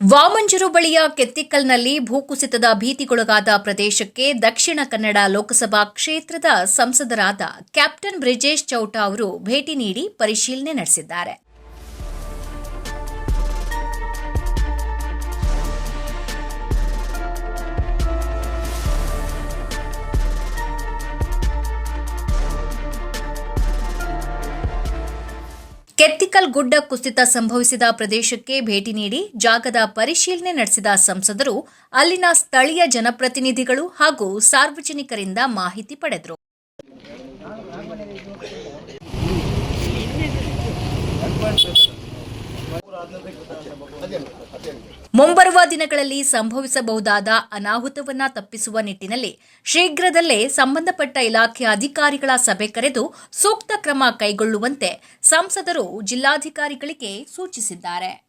ವಾಮಂಜರು ಬಳಿಯ ಕೆತ್ತಿಕಲ್ನಲ್ಲಿ ಭೂಕುಸಿತದ ಭೀತಿಗೊಳಗಾದ ಪ್ರದೇಶಕ್ಕೆ ದಕ್ಷಿಣ ಕನ್ನಡ ಲೋಕಸಭಾ ಕ್ಷೇತ್ರದ ಸಂಸದರಾದ ಕ್ಯಾಪ್ಟನ್ ಬ್ರಿಜೇಶ್ ಚೌಟ ಅವರು ಭೇಟಿ ನೀಡಿ ಪರಿಶೀಲನೆ ನಡೆಸಿದ್ದಾರೆ. ಕೆತ್ತಿಕಲ್ ಗುಡ್ಡ ಕುಸಿತ ಸಂಭವಿಸಿದ ಪ್ರದೇಶಕ್ಕೆ ಭೇಟಿ ನೀಡಿ ಜಾಗದ ಪರಿಶೀಲನೆ ನಡೆಸಿದ ಸಂಸದರು, ಅಲ್ಲಿನ ಸ್ಥಳೀಯ ಜನಪ್ರತಿನಿಧಿಗಳು ಹಾಗೂ ಸಾರ್ವಜನಿಕರಿಂದ ಮಾಹಿತಿ ಪಡೆದರು. ಮುಂಬರುವ ದಿನಗಳಲ್ಲಿ ಸಂಭವಿಸಬಹುದಾದ ಅನಾಹುತವನ್ನ ತಪ್ಪಿಸುವ ನಿಟ್ಟಿನಲ್ಲಿ ಶೀಘ್ರದಲ್ಲೇ ಸಂಬಂಧಪಟ್ಟ ಇಲಾಖೆ ಅಧಿಕಾರಿಗಳ ಸಭೆ ಕರೆದು ಸೂಕ್ತ ಕ್ರಮ ಕೈಗೊಳ್ಳುವಂತೆ ಸಂಸದರು ಜಿಲ್ಲಾಧಿಕಾರಿಗಳಿಗೆ ಸೂಚಿಸಿದ್ದಾರೆ.